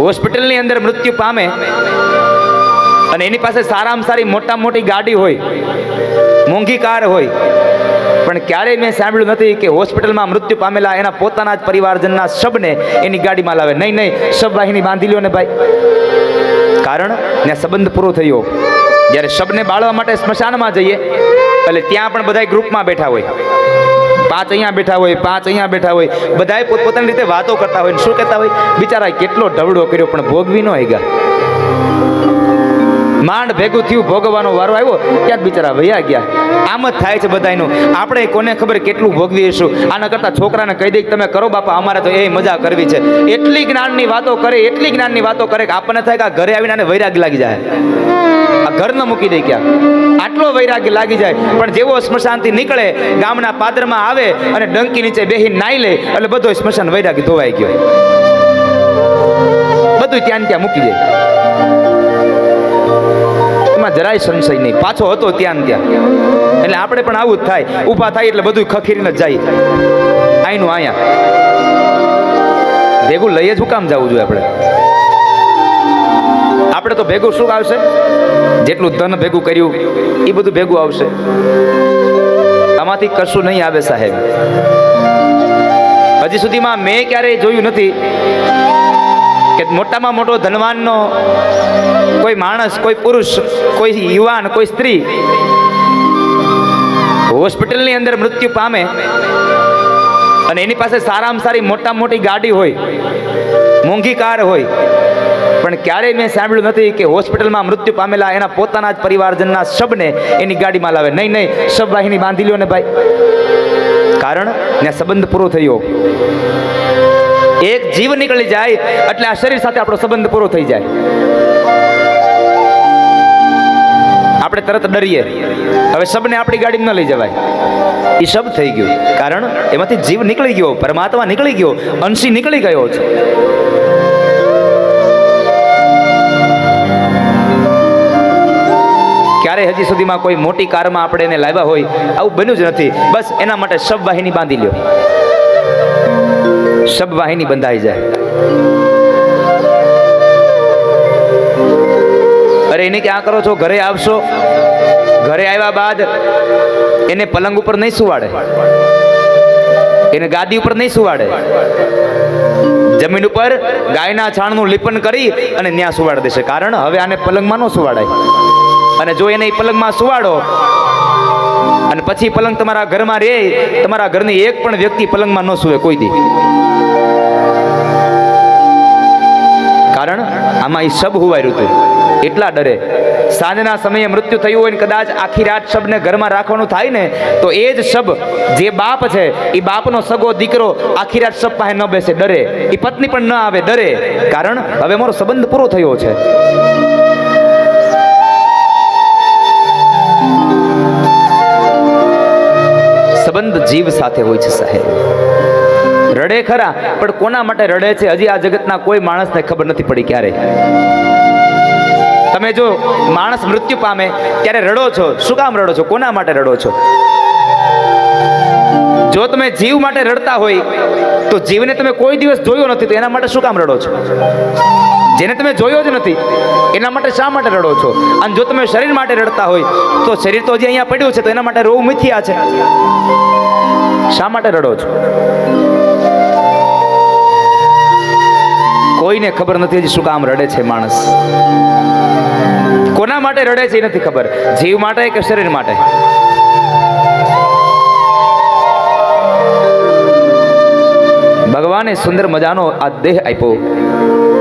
હોસ્પિટલની અંદર મૃત્યુ પામે. અને એની પાસે સારામાં સારી મોટા મોટી ગાડી હોય, મોંઘી કાર હોય, પણ ક્યારેય મેં સાંભળ્યું નથી કે હોસ્પિટલમાં મૃત્યુ પામેલા એના પોતાના જ પરિવારજનના શબને એની ગાડીમાં લાવે. નહીં નહીં, શબ વાહિની બાંધી લ્યો ને ભાઈ. કારણ, ત્યાં સંબંધ પૂરો થયો. જ્યારે શબને બાળવા માટે સ્મશાનમાં જઈએ, એટલે ત્યાં પણ બધા ગ્રુપમાં બેઠા હોય. પાંચ અહીંયા બેઠા હોય, પાંચ અહીંયા બેઠા હોય બધાએ પોતપોતાની રીતે વાતો કરતા હોય શું કહેતા હોય? બિચારા કેટલો ઢવડો કર્યો, પણ ભોગવી ન ગયા માંડ ભેગું થયું, ભોગવવાનો વારો આવ્યો ત્યાં બિચારા વૈયા ગયા. આમ જ થાય છે બધાનું આપણે કોને ખબર કેટલું ભોગવીશું આના કરતાં છોકરાને કહી દઈએ તમે કરો બાપા, અમારે તો એ મજા કરવી છે. એટલી જ્ઞાનની વાતો કરે, એટલી જ્ઞાનની વાતો કરે કે આપણને થાય કે ઘરે આવીને વૈરાગ લાગી જાય. આ ઘર ન મૂકી દે ક્યાં? આટલો વૈરાગ્ય લાગી જાય, પણ જેવો સ્મશાનથી નીકળે, ગામના પાદરમાં આવે અને ડંકી નીચે બેહી નાઈ લે, એટલે બધો સ્મશાન વૈરાગ્ય ધોવાઈ ગયો. બધું ત્યાં ત્યાં મૂકી દે. એમાં જરાય સંશય નહીં. પાછો હતો ત્યાં ત્યાં. એટલે આપણે પણ આવું જ થાય. ઊભા થાય એટલે બધું ખખીરીને જ જાય. આઈનું આયા. ભેગું લઈએ જ કામ જવું જોઈએ આપણે? આપણે તો ભેગું શું આવશે? જેટલું ધન ભેગું કર્યું એ બધું ભેગું આવશે. આમાંથી કશું નહીં આવે સાહેબ. હજી સુધીમાં મેં ક્યારેય જોયું નથી કે મોટામાં મોટો ધનવાનનો કોઈ માણસ, કોઈ પુરુષ, કોઈ યુવાન, કોઈ સ્ત્રી હોસ્પિટલની અંદર મૃત્યુ પામે અને એની પાસે સારામાં સારી મોટા મોટી ગાડી હોય, મોંઘી કાર હોય પણ ક્યારેય મેં સાંભળ્યું નથી કે હોસ્પિટલમાં મૃત્યુ પામેલા એના પોતાના જ પરિવારજનના શબને એની ગાડીમાં લાવે. નહીં નહીં, શબ વાહિની બાંધી લ્યો ને ભાઈ. કારણ ત્યાં સંબંધ પૂરો થયો. એક જીવ નીકળી જાય એટલે આ શરીર સાથે આપણો સંબંધ પૂરો થઈ જાય. આપણે તરત ડરીએ. હવે શબને આપણી ગાડીમાં ન લઈ જવાય. એ શબ થઈ ગયું. કારણ એમાંથી જીવ નીકળી ગયો, પરમાત્મા નીકળી ગયો, અંશી નીકળી ગયો છે ક્યારે હજી સુધીમાં કોઈ મોટી કારમાં આપણે એને લાવ્યા હોય, આવું બન્યું જ નથી. બસ એના માટે સબ વાહિની બાંધી લ્યો. શબ વાહિની બંધાઈ જાય. અરે એને ક્યાં કરો છો? ઘરે આવશો. ઘરે આવ્યા બાદ એને પલંગ ઉપર નહીં સુવાડે. એને ગાદી ઉપર નહીં સુવાડે. જમીન ઉપર ગાયના છાણનું લીપન કરી અને ત્યાં સુવાડી દેશે. કારણ હવે આને પલંગમાં ન સુવાડાય. અને જો એને પલંગમાં સુવાડો, અને પછી પલંગ તમારા ઘરમાં રહે તમારા ઘરની એક પણ વ્યક્તિ પલંગમાં ન સુવે કોઈ દી. કારણ આમાં એ શબ હુવાયું હતું એટલા ડરે. સાંજના સમયે મૃત્યુ થયું હોય ને કદાચ આખી રાત શબને ઘરમાં રાખવાનું થાય ને, તો એ જ શબ જે બાપ છે એ બાપનો સગો દીકરો આખી રાત શબ પાસે ન બેસે, ડરે. એ પત્ની પણ ન આવે, ડરે. કારણ હવે મારો સંબંધ પૂરો થયો છે. સંબંધ જીવ સાથે હોય છે સાહેબ. રડે ખરા, પણ કોના માટે રડે છે? હજી આ જગતના કોઈ માણસને ખબર નથી પડી ક્યારે. તમે જો માણસ મૃત્યુ પામે, ત્યારે રડો છો. શું કામ રડો છો? કોના માટે રડો છો? જો તમે જીવ માટે રડતા હોય, તો જીવને તમે કોઈ દિવસ જોયો નથી, તો એના માટે શું કામ રડો છો? જેને તમે જોયો જ નથી, એના માટે શા માટે રડો છો? અને જો તમે શરીર માટે રડતા હોય, તો શરીર તો હજી અહીંયા પડ્યું છે, તો એના માટે રોવું મિથ્યા છે. શા માટે રડો છો? કોઈને ખબર નથી હજી શું કામ રડે છે માણસ. કોના માટે રડે છે એ નથી ખબર. જીવ માટે કે શરીર માટે? ભગવાને સુંદર મજાનો આ દેહ આપ્યો.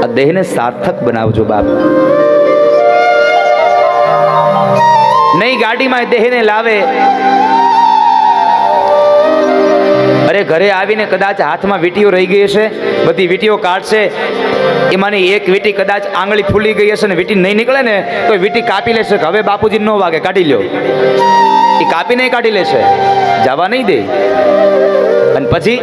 આ દેહને સાર્થક બનાવજો બાપ. નહીં ગાડીમાં દેહને લાવે. અરે ઘરે આવીને કદાચ હાથમાં વીટીઓ રહી ગઈ હશે, બધી વીટીઓ કાઢશે, એમાંની એક વીટી કદાચ આંગળી ફૂલી ગઈ હશે ને વીટી નહીં નીકળે ને, તો વીટી કાપી લેશે. હવે બાપુજી નો વાગે, કાઢી લ્યો. એ કાપીને કાઢી લેશે જવા નહીં દે. અને પછી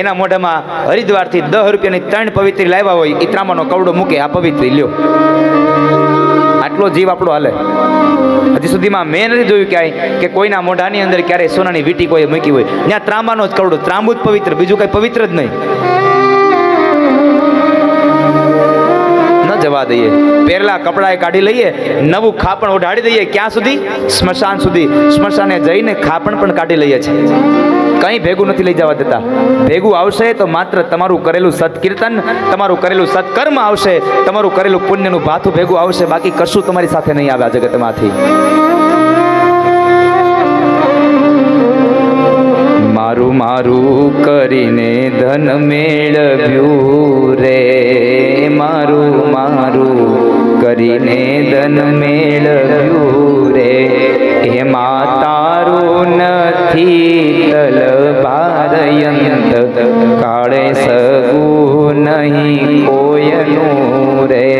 એના મોઢામાં હરિદ્વારથી દસ રૂપિયાની ત્રણ પવિત્રી લાવ્યા હોય એ ત્રામાનો કવડો મૂકે, આ પવિત્રી લ્યો. આટલો જીવ આપણો હાલે. હજી સુધીમાં મેં નથી જોયું ક્યાંય કે કોઈના મોઢાની અંદર ક્યારેય સોનાની વીટી કોઈ મૂકી હોય. ત્યાં ત્રાંબાનો જ કવડો ત્રાંબુ જ પવિત્ર, બીજું કંઈ પવિત્ર જ નહીં. જવા દઈએ. પહેરેલા કપડાં કાઢી લઈએ, નવું ખાપણ ઓઢાડી દઈએ ક્યાં સુધી? સ્મશાન સુધી. સ્મશાને જઈને ખાપણ પણ કાઢી લઈએ છીએ. કંઈ ભેગું નથી લઈ જવા દેતા. ભેગું આવશે તો માત્ર તમારું કરેલું સત્કીર્તન, તમારું કરેલું સત્કર્મ આવશે, તમારું કરેલું પુણ્યનું ભાથું ભેગું આવશે, બાકી કશું તમારી સાથે નહીં આવે આ જગતમાંથી. મારું મારું કરીને ધન મેળવ્યું રે. મારું મારું કરીને ધન મેળવ્યું રે. એમાં તારું નથી તલભારયંત કાળે સગું નહીં કોયનું રે.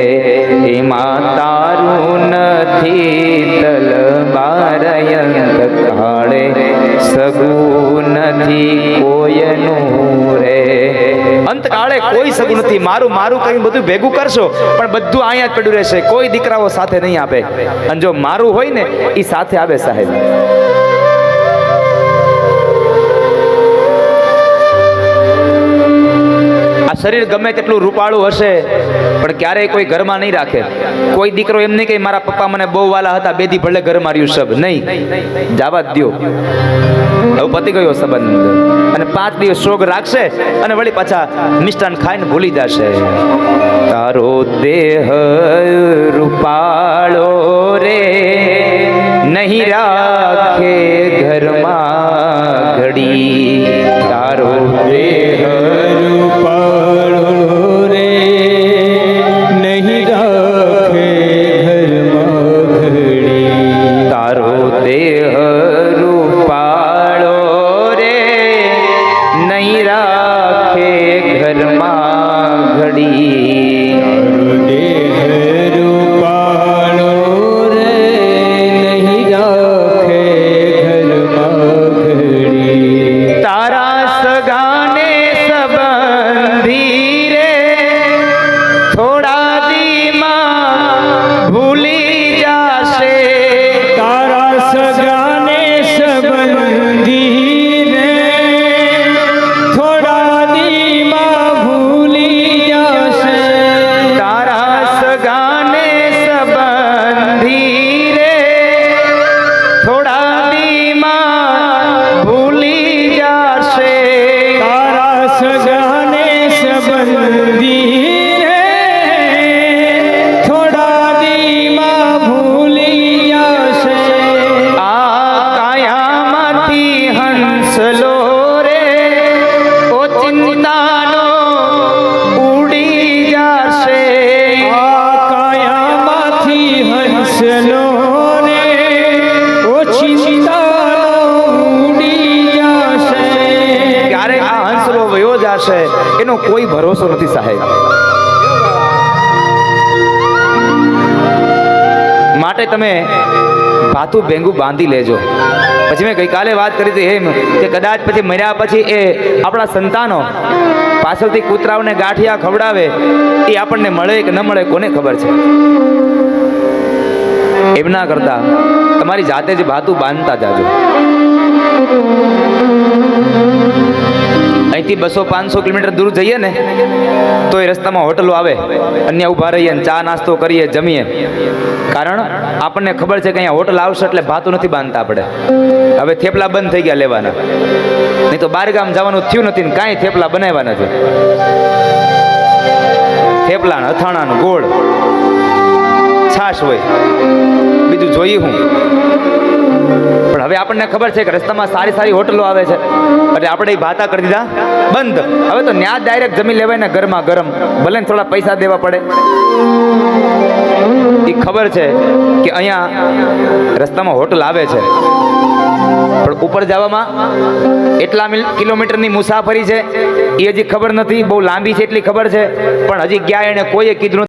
એમાં તારું નથી તલભારયંત કાળે સગું નથી, કોઈનું રે. અંતકાળે કોઈ સગું નથી. મારું મારું કઈ બધું ભેગું કરશો, પણ બધું અહીંયા જ પડ્યું રહેશે. કોઈ દીકરાઓ સાથે નહીં આપે. અને જો મારું હોય ને એ સાથે આવે સાહેબ. શરીર ગમે તેટલું રૂપાળું હશે, પણ ક્યારેય કોઈ ઘરમાં નહીં રાખે. કોઈ દીકરો એમ નહીં કે મારા પપ્પા મને બહુ વાલા હતા, બેદી ભલે ઘર માર્યું સબ. નહીં. જવા દો હવે પતી ગયો સંબંધ. અને પાંચ દિવસ શોક રાખશે અને વળી પાછા મિષ્ટાન ખાઈને ભૂલી જશે. તારો દેહ જાશે એનો કોઈ ભરોસો નથી સાહેબ. માટે તમે ભાથું ભેંગું બાંધી લેજો. પછી મેં ગઈકાલે વાત કરી હતી એમ કે કદાચ પછી મર્યા પછી એ આપણા સંતાનો પાછળથી કૂતરાઓને ગાંઠિયા ખવડાવે, એ આપણને મળે કે ન મળે કોને ખબર છે? એમ ના કરતા તમારી જાતે જ ભાતું બાંધતા જાજો. અહીંથી બસો પાંચસો કિલોમીટર દૂર જઈએ ને, તો એ રસ્તામાં હોટલો આવે. અન્ય ઊભા રહીએ ને ચા નાસ્તો કરીએ, જમીએ. કારણ આપણને ખબર છે કે અહીંયા હોટલ આવશે એટલે ભાતું નથી બાંધતા આપણે. હવે થેપલા બંધ થઈ ગયા લેવાના. નહીં તો બાર ગામ જવાનું થયું નથી ને કાંઈ થેપલા બનાવ્યા નથી. થેપલા અથાણાનું ગોળ. છાશ હોય. બીજું જોઈએ હું. પણ હવે આપણને ખબર છે કે રસ્તામાં સારી સારી હોટલો આવે છે. એટલે આપણે એ ભાતા કરી દીધા. બંધ. હવે તો ન્યા ડાયરેક્ટ જમી લેવાય ને ગરમા ગરમ. ભલે ને થોડા પૈસા દેવા પડે. એ ખબર છે કે અહીંયા રસ્તામાં હોટલ આવે છે. પણ ઉપર જવામાં એટલા કિલોમીટરની મુસાફરી છે. એ હજી ખબર નથી. બહુ લાંબી છે એટલી ખબર છે. પણ હજી ગયા એને કોઈએ કીધું